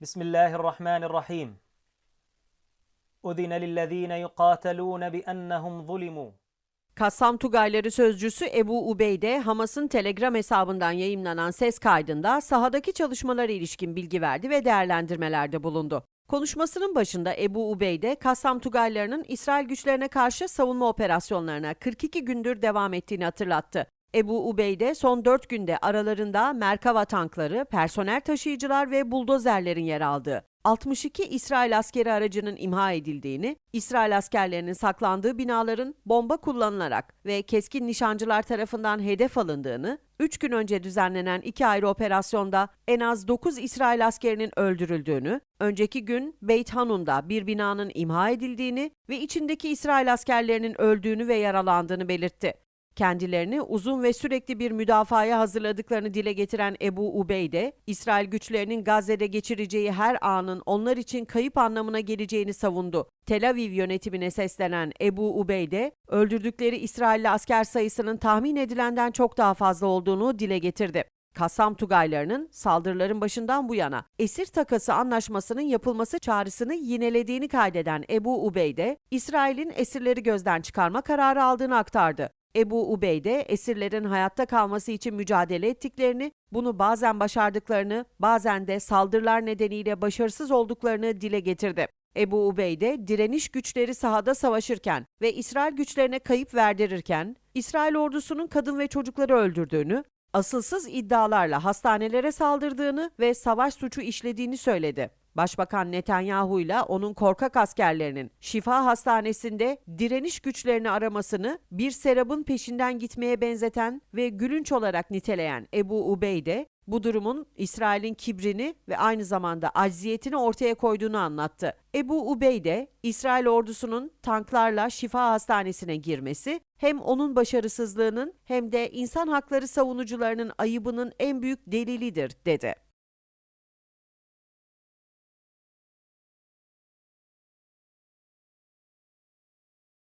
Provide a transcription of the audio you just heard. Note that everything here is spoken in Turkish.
بسم الله الرحمن الرحيم أذن للذين يقاتلون بأنهم ظلموا Kassam Tugayları sözcüsü Ebu Ubeyde, Hamas'ın Telegram hesabından yayımlanan ses kaydında sahadaki çalışmalara ilişkin bilgi verdi ve değerlendirmelerde bulundu. Konuşmasının başında Ebu Ubeyde, Kassam Tugaylarının İsrail güçlerine karşı savunma operasyonlarına 42 gündür devam ettiğini hatırlattı. Ebu Ubeyde son 4 günde aralarında Merkava tankları, personel taşıyıcılar ve buldozerlerin yer aldığı 62 İsrail askeri aracının imha edildiğini, İsrail askerlerinin saklandığı binaların bomba kullanılarak ve keskin nişancılar tarafından hedef alındığını, 3 gün önce düzenlenen iki ayrı operasyonda en az 9 İsrail askerinin öldürüldüğünü, önceki gün Beit Hanun'da bir binanın imha edildiğini ve içindeki İsrail askerlerinin öldüğünü ve yaralandığını belirtti. Kendilerini uzun ve sürekli bir müdafaya hazırladıklarını dile getiren Ebu Ubeyde, İsrail güçlerinin Gazze'de geçireceği her anın onlar için kayıp anlamına geleceğini savundu. Tel Aviv yönetimine seslenen Ebu Ubeyde, öldürdükleri İsrailli asker sayısının tahmin edilenden çok daha fazla olduğunu dile getirdi. Kassam Tugaylarının saldırıların başından bu yana esir takası anlaşmasının yapılması çağrısını yinelediğini kaydeden Ebu Ubeyde, İsrail'in esirleri gözden çıkarma kararı aldığını aktardı. Ebu Ubeyde, esirlerin hayatta kalması için mücadele ettiklerini, bunu bazen başardıklarını, bazen de saldırılar nedeniyle başarısız olduklarını dile getirdi. Ebu Ubeyde, direniş güçleri sahada savaşırken ve İsrail güçlerine kayıp verdirirken, İsrail ordusunun kadın ve çocukları öldürdüğünü, asılsız iddialarla hastanelere saldırdığını ve savaş suçu işlediğini söyledi. Başbakan Netanyahu ile onun korkak askerlerinin Şifa Hastanesi'nde direniş güçlerini aramasını bir serabın peşinden gitmeye benzeten ve gülünç olarak niteleyen Ebu Ubeyde, bu durumun İsrail'in kibrini ve aynı zamanda acziyetini ortaya koyduğunu anlattı. Ebu Ubeyde, İsrail ordusunun tanklarla Şifa Hastanesi'ne girmesi hem onun başarısızlığının hem de insan hakları savunucularının ayıbının en büyük delilidir dedi.